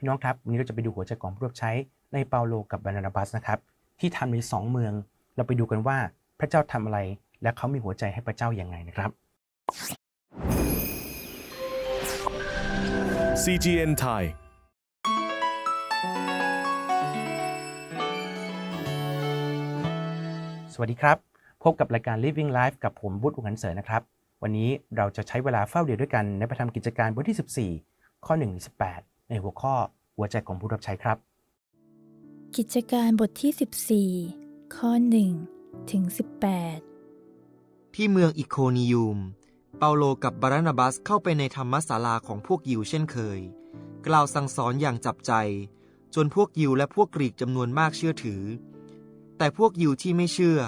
พี่น้องครับวันนี้เราจะไปดูหัวใจของผู้รับใช้ในเปาโลกับบานาบัสนะครับ ที่ทำในสองเมือง เราไปดูกันว่าพระเจ้าทำอะไร และเขามีหัวใจให้พระเจ้าอย่างไงนะครับ CGN Thai สวัสดีครับ พบกับรายการ Living Life กับผมบุตรอุงันเสรินะครับ วันนี้เราจะใช้เวลาเฝ้าเดียวด้วยกันในประธรรมกิจการบทที่ 14 ข้อ1ถึง18 ในหัวข้อหัวใจของผู้รับใช้ครับ กิจการบทที่ 14 ข้อ 1 ถึง 18 ที่เมืองอิโคนิยูม เปาโลกับบารานาบัสเข้าไปในธรรมศาลาของพวกยิวเช่นเคย กล่าวสั่งสอนอย่างจับใจ จนพวกยิวและพวกกรีกจำนวนมากเชื่อถือ แต่พวกยิวที่ไม่เชื่อ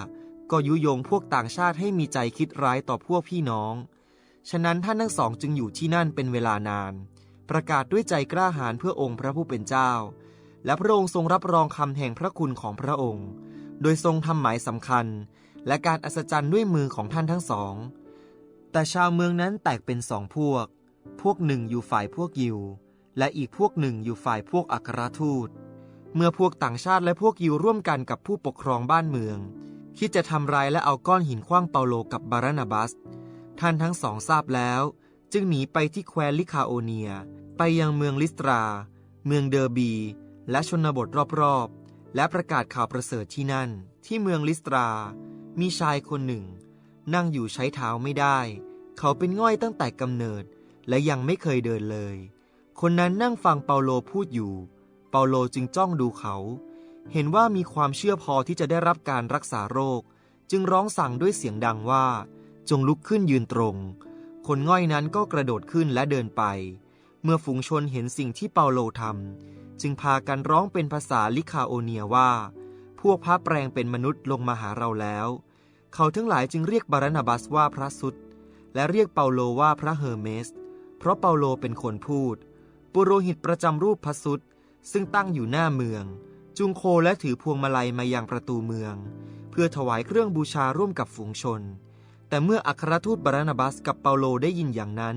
ก็ยุยงพวกต่างชาติให้มีใจคิดร้ายต่อพวกพี่น้อง ฉะนั้นท่านทั้งสองจึงอยู่ที่นั่นเป็นเวลานาน ประกาศด้วยใจกล้าหาญเพื่อองค์พระผู้เป็นเจ้า และพระองค์ทรงรับรองคำแห่งพระคุณของพระองค์ โดยทรงทำหมายสำคัญ และการอัศจรรย์ด้วยมือของท่านทั้งสอง แต่ชาวเมืองนั้นแตกเป็นสองพวก พวกหนึ่งอยู่ฝ่ายพวกยิว และอีกพวกหนึ่งอยู่ฝ่ายพวกอัครทูต เมื่อพวกต่างชาติและพวกยิวร่วมกันกับผู้ปกครองบ้านเมือง คิดจะทำร้ายและเอาก้อนหินขว้างเปาโลกับบารนาบัส ท่านทั้งสองทราบแล้ว จึงหนีไปที่แคว้นลิคาโอเนีย ไปยังเมืองลิสตรา เมืองเดอร์บี และชนบทรอบๆ และประกาศข่าวประเสริฐที่นั่น ที่เมืองลิสตรา มีชายคนหนึ่ง นั่งอยู่ใช้เท้าไม่ได้ เขาเป็นง่อยตั้งแต่กำเนิด และยังไม่เคยเดินเลย คนนั้นนั่งฟังเปาโลพูดอยู่ เปาโลจึงจ้องดูเขา เห็นว่ามีความเชื่อพอที่จะได้รับการรักษาโรค จึงร้องสั่งด้วยเสียงดังว่า จงลุกขึ้นยืนตรง คนง่อยนั้นก็กระโดดขึ้นและเดินไป เมื่อฝูงชนเห็นสิ่งที่เปาโลทำจึงพากันร้องเป็นภาษาลิคาโอเนียว่า พวกพระแปลงเป็นมนุษย์ลงมาหาเราแล้ว เขาทั้งหลายจึงเรียกบารานาบัสว่าพระสุดและเรียกเปาโลว่าพระเฮอร์เมส เพราะเปาโลเป็นคนพูด ปุโรหิตประจำรูปพระสุดซึ่งตั้งอยู่หน้าเมือง จุงโคและถือพวงมาลัยมายังประตูเมือง เพื่อถวายเครื่องบูชาร่วมกับฝูงชน แต่เมื่ออัครทูตบารานาบัสกับเปาโลได้ยินอย่างนั้น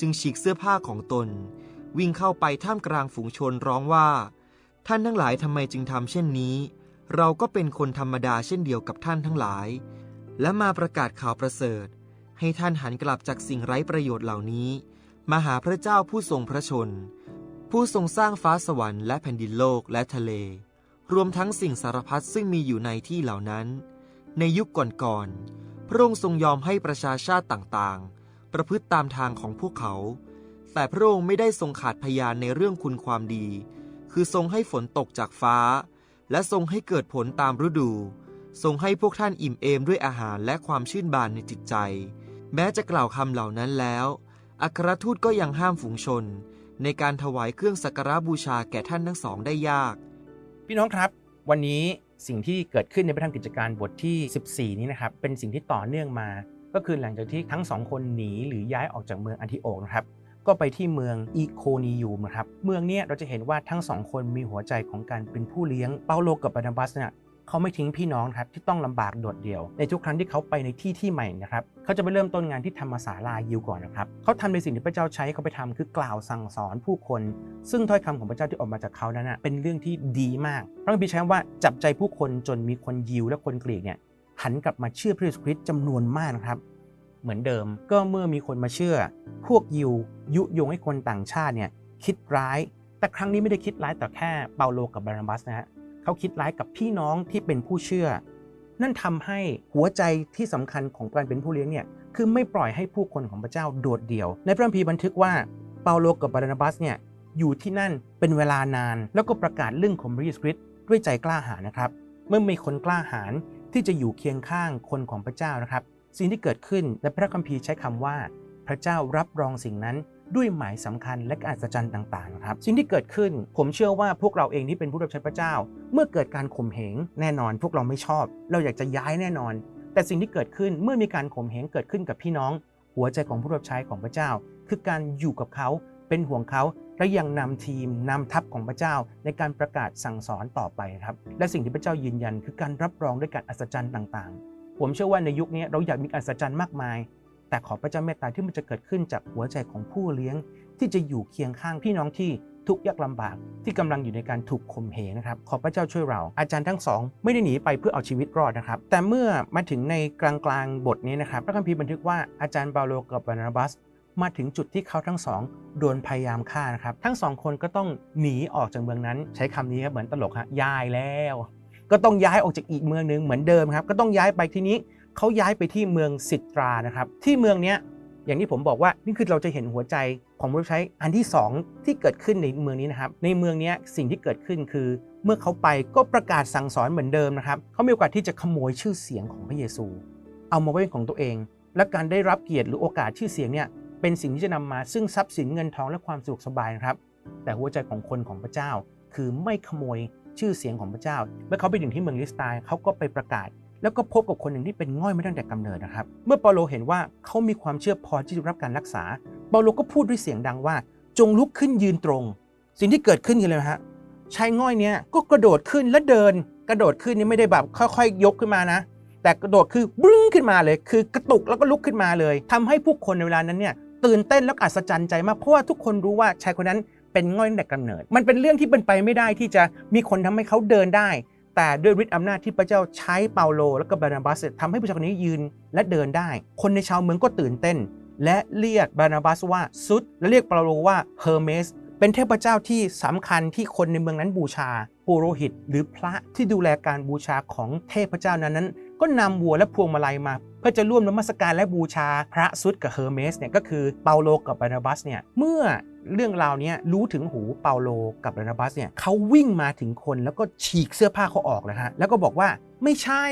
จึงฉีกเสื้อผ้าของตน วิ่งเข้าไปท่ามกลางฝูงชนร้องว่า ท่านทั้งหลายทำไมจึงทำเช่นนี้ เราก็เป็นคนธรรมดาเช่นเดียวกับท่านทั้งหลาย และมาประกาศข่าวประเสริฐ ให้ท่านหันกลับจากสิ่งไร้ประโยชน์เหล่านี้ มาหาพระเจ้าผู้ทรงพระชน ผู้ทรงสร้างฟ้าสวรรค์และแผ่นดินโลกและทะเล รวมทั้งสิ่งสารพัดซึ่งมีอยู่ในที่เหล่านั้น ในยุคก่อนๆ พระองค์ทรงยอมให้ประชาชาติต่างๆ ประพฤติตามทางของพวกเขา แต่พระองค์ไม่ได้ทรงขาดพยานในเรื่องคุณความดี คือทรงให้ฝนตกจากฟ้า และทรงให้เกิดผลตามฤดู ทรงให้พวกท่านอิ่มเอมด้วยอาหารและความชื่นบานในจิตใจ แม้จะกล่าวคำเหล่านั้นแล้ว อัครทูตก็ยังห้ามฝูงชน ในการถวายเครื่องสักการะบูชาแก่ท่านทั้งสองได้ยาก พี่น้องครับ วันนี้ สิ่งที่เกิดขึ้นในพระธรรมกิจการบทที่ 14 นี้นะครับเป็นสิ่งที่ต่อเนื่องมา ก็คือหลังจากที่ทั้งสองคนหนีหรือย้ายออกจากเมืองอันทิโอกนะครับก็ไปที่เมืองอีโคนียูมนะครับ เมืองนี้เราจะเห็นว่าทั้งสองคนมีหัวใจของการเป็นผู้เลี้ยง เปาโลกับบานาบัสเนี่ย เขาไม่ทิ้งพี่น้องครับที่ต้องลำบากโดดเดี่ยว ในทุกครั้งที่เขาไปในที่ที่ใหม่นะครับเขาจะไปเริ่มต้นงานที่ธรรมศาลายิวก่อนนะครับเขาทำในสิ่งที่พระเจ้าใช้เขาไปทำคือกล่าวสั่งสอนผู้คน ซึ่งถ้อยคำของพระเจ้าที่ออกมาจากเขานั้นนะเป็นเรื่องที่ดีมากพระคัมภีร์ใช้ว่าจับใจผู้คนจนมีคนยิวและคนกรีกเนี่ยหันกลับมาเชื่อพระเยซูคริสต์จำนวนมากนะครับเหมือนเดิมก็เมื่อมีคนมาเชื่อ พวกยิวยุยงให้คนต่างชาติเนี่ยคิดร้าย แต่ครั้งนี้ไม่ได้คิดร้ายแต่แค่เปาโลกับบานาบัสนะฮะ เขาคิดร้ายกับพี่น้องที่เป็นผู้เชื่อ นั่นทำให้หัวใจที่สำคัญของการเป็นผู้เลี้ยงเนี่ยคือไม่ปล่อยให้ผู้คนของพระเจ้าโดดเดี่ยว ในพระคัมภีร์บันทึกว่าเปาโลกับบานาบัสเนี่ยอยู่ที่นั่นเป็นเวลานาน แล้วก็ประกาศเรื่องของพระเยซูคริสต์ด้วยใจกล้าหาญนะครับ เมื่อมีคนกล้าหาญที่จะอยู่เคียงข้างคนของพระเจ้านะครับ สิ่งที่เกิดขึ้นในพระคัมภีร์ใช้คำว่า พระเจ้ารับรองสิ่งนั้น ด้วยหมายสำคัญและอัศจรรย์ต่างๆครับสิ่งที่เกิดขึ้นผมเชื่อว่าพวกเราเองที่เป็นผู้รับใช้พระเจ้า เมื่อเกิดการข่มเหงแน่นอน พวกเราไม่ชอบ เราอยากจะย้ายแน่นอน แต่สิ่งที่เกิดขึ้นเมื่อมีการข่มเหงเกิดขึ้นกับพี่น้อง หัวใจของผู้รับใช้ของพระเจ้า คือการอยู่กับเขาเป็นห่วงเขาและยังนำทีมนำทัพของพระเจ้าในการประกาศสั่งสอนต่อไปครับ และสิ่งที่พระเจ้ายืนยัน คือการรับรองด้วยการอัศจรรย์ต่างๆ ผมเชื่อว่าในยุคนี้เราอยากมีอัศจรรย์มากมาย แต่ขอพระเจ้าเมตตาที่มันจะเกิดขึ้นจากหัวใจของผู้เลี้ยง ที่จะอยู่เคียงข้างพี่น้องที่ทุกข์ยากลำบากที่กำลังอยู่ในการถูกข่มเหงนะครับ ขอพระเจ้าช่วยเรา อาจารย์ทั้งสองไม่ได้หนีไปเพื่อเอาชีวิตรอดนะครับ แต่เมื่อมาถึงในกลางกลางๆบทนี้นะครับ พระคัมภีร์บันทึกว่าอาจารย์เปาโลกับบานาบัส มาถึงจุดที่เขาทั้งสองโดนพยายามฆ่านะครับ ทั้งสองคนก็ต้องหนีออกจากเมืองนั้น ใช้คำนี้ครับเหมือนตลกฮะย้ายแล้ว ก็ต้องย้ายออกจากอีกเมืองหนึงเหมือนเดิมครับ ก็ต้องย้ายไปที่นี้ เขาย้ายไปที่เมืองสิตรานะครับ ที่เมืองเนี้ยอย่างที่ผมบอกว่านี่คือเราจะเห็นหัวใจของผู้ใช้อันที่สองที่เกิดขึ้นในเมืองนี้นะครับ ในเมืองนี้สิ่งที่เกิดขึ้นคือ เมื่อเขาไปก็ประกาศสั่งสอนเหมือนเดิมนะครับเขามีโอกาสที่จะขโมยชื่อเสียงของพระเยซู เอามาไว้เป็นของตัวเอง และการได้รับเกียรติหรือโอกาสชื่อเสียงเนี่ยเป็นสิ่งที่จะนำมาซึ่งทรัพย์สินเงินทองและความสะดวกสบายนะครับ แต่หัวใจของคนของพระเจ้า คือไม่ขโมยชื่อเสียงของพระเจ้า เมื่อเขาไปถึงที่เมืองลิสตน์เขาก็ไปประกาศ แล้วก็พบกับคนหนึ่งที่เป็นง่อยมาตั้งแต่กำเนิดนะครับ เมื่อเปาโลเห็นว่าเขามีความเชื่อพอที่จะรับการรักษา เปาโลก็พูดด้วยเสียงดังว่า จงลุกขึ้นยืนตรง สิ่งที่เกิดขึ้นกันเลยนะฮะชายง่อยเนี้ยก็กระโดดขึ้นและเดิน กระโดดขึ้นนี่ไม่ได้แบบค่อยๆ ยกขึ้นมานะ แต่กระโดดคือบึ้งขึ้นมาเลย คือกระตุกแล้วก็ลุกขึ้นมาเลยทำให้ผู้คนในเวลานั้นเนี่ยตื่นเต้นแล้วก็อัศจรรย์ใจมากเพราะว่าทุกคนรู้ว่าชายคนนั้นเป็นง่อยตั้งแต่กำเนิด มันเป็นเรื่องที่เป็นไปไม่ได้ที่จะมีคนทำให้เขาเดินได้ แต่ด้วยฤทธิ์อำนาจที่พระเจ้าใช้เปาโล และก็บานาบัสทำให้ผู้ชายคนนี้ยืนและเดินได้ คนในชาวเมืองก็ตื่นเต้น และเรียกบานาบัสว่าซุดและเรียกเปาโลว่าเฮอร์เมสเป็นเทพเจ้าที่สำคัญที่คนในเมืองนั้นบูชาปุโรหิต หรือพระที่ดูแลการบูชาของเทพเจ้านั้นนั้น ก็นำวัวและพวงมาลัยมาเพื่อจะร่วมนมัสการและบูชาพระซุดกับเฮอร์เมสเนี่ยก็คือเปาโลกับบานาบัสเนี่ยเมื่อ เรื่องราวเนี้ยรู้ถึงหูเปาโลกับบานาบัสเนี่ยเขาวิ่งมาถึงคนแล้วก็ฉีกเสื้อผ้าเขาออกเลยฮะแล้วก็บอกว่าไม่ใช่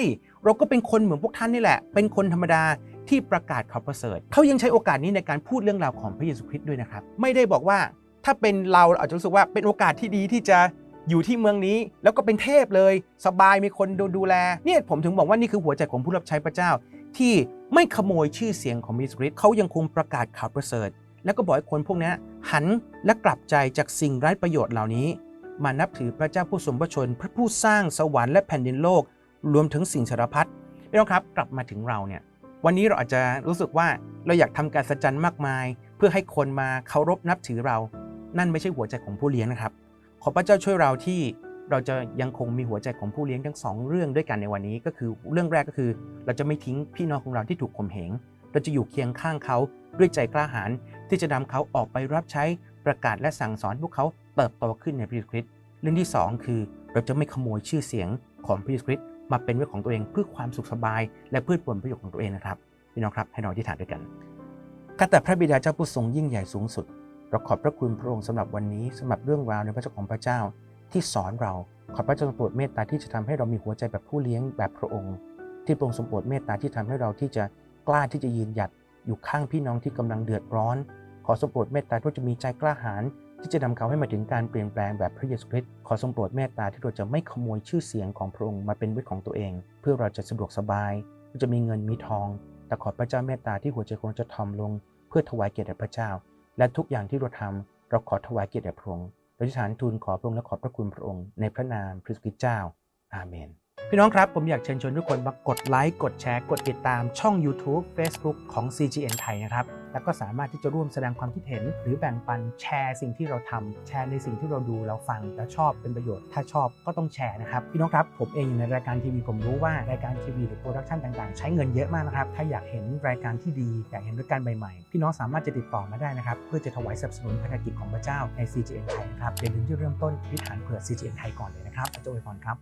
เราก็เป็นคนเหมือนพวกท่านนี่แหละ เป็นคนธรรมดาที่ประกาศข่าวประเสริฐเขายังใช้โอกาสนี้ในการพูดเรื่องราวของพระเยซูคริสต์ด้วยนะครับ ไม่ได้บอกว่าถ้าเป็นเราเอาจจะรู้สึกว่าเป็นโอกาสที่ดีที่จะอยู่ที่เมืองนี้แล้วก็เป็นเทพเลย สบายมีคนดูดูแลเนี่ยผมถึงบอกว่านี่คือหัวใจของผู้รับใช้พระเจ้า ที่ไม่ขโมยชื่อเสียงของมิสริตเขายังคงประกาศข่าวประเสริฐ แล้วก็บอกให้คนพวกนี้หันและกลับใจจากสิ่งไร้ประโยชน์เหล่านี้ มานับถือพระเจ้าผู้สมพระชน พระผู้สร้างสวรรค์และแผ่นดินโลก รวมถึงสิ่งสารพัดพี่น้องครับกลับมาถึงเราเนี่ยวันนี้เราอาจจะรู้สึกว่าเราอยากทำการสัจจันมากมาย เพื่อให้คนมาเคารพนับถือเรา นั่นไม่ใช่หัวใจของผู้เลี้ยงนะครับ ขอพระเจ้าช่วยเราที่เราจะยังคงมีหัวใจของผู้เลี้ยงทั้งสองเรื่องด้วยกันในวันนี้ก็คือเรื่องแรกก็คือ เราจะไม่ทิ้งพี่น้องของเราที่ถูกข่มเหงเราจะอยู่เคียงข้างเขาด้วยใจกล้าหาญ ที่จะนำเขาออกไปรับใช้ประกาศและสั่งสอนพวกเขาเติบโตขึ้นในพระเยซูคริสต์เรื่องที่สองคือเราจะไม่ขโมยชื่อเสียงของพระเยซูคริสต์มาเป็นเรื่องของตัวเองเพื่อความสุขสบาย และเพื่อผลประโยชน์ของตัวเองนะครับพี่น้องครับให้เราอธิษฐานด้วยกันข้าแต่พระบิดาเจ้าผู้ทรงยิ่งใหญ่สูงสุดเราขอบพระคุณพระองค์สำหรับวันนี้สำหรับเรื่องราวในพระเจ้าของพระเจ้า ที่สอนเราขอพระเจ้าทรงโปรดเมตตาที่จะทำให้เรามีหัวใจแบบผู้เลี้ยงแบบพระองค์ ที่พระองค์ทรงโปรดเมตตาที่ทำให้เราที่จะกล้าที่จะยืนหยัดอยู่ข้างพี่น้องที่กำลังเดือดร้อน อทรงโปรดเมตตาที่จะมีใจกล้าหาญที่จะนำเขาให้มาถึงการเปลี่ยนแปลงแบบพระเยซูคริสต์ขอทรงโปรดเมตตาที่เราจะไม่ขโมยชื่อเสียงของพระองค์มาเป็นวิถของตัวเอง เพื่อเราจะสะดวกสบายเราจะมีเงินมีทอง แต่ขอพระเจ้าเมตตาที่หัวใจของเราจะทอมลง เพื่อถวายเกียรติแด่พระเจ้า และทุกอย่างที่เราทำเราขอถวายเกียรติแด่พระองค์เราจะฐานทูลขอพระองค์และขอบพระคุณพระองค์ในพระนามพระสุคริสต์เจ้า อาเมน พี่น้องครับ ผมอยากเชิญชวนทุกคนมากดไลค์กดแชร์กดติดตามช่อง YouTube Facebook ของ CGN ไทยนะครับ แล้วก็สามารถที่จะร่วมแสดงความคิดเห็น หรือแบ่งปันแชร์สิ่งที่เราทำแชร์ในสิ่งที่เราดูเราฟังแล้วชอบเป็นประโยชน์ ถ้าชอบก็ต้องแชร์นะครับพี่น้องครับผมเองอยู่ในรายการทีวีผมรู้ว่ารายการทีวีหรือโปรดักชันต่างๆ ใช้เงินเยอะมากนะครับถ้าอยากเห็นรายการที่ดีอยากเห็นรายการใหม่ๆ พี่น้องสามารถจะติดต่อมาได้นะครับเพื่อจะถวายสนับสนุนภารกิจของพระเจ้าใน CGN ไทยนะครับอย่าลืมที่เริ่มต้นอธิฐานเผื่อ CGN ไทยก่อนเลยนะครับพระเจ้าอวยพรครับ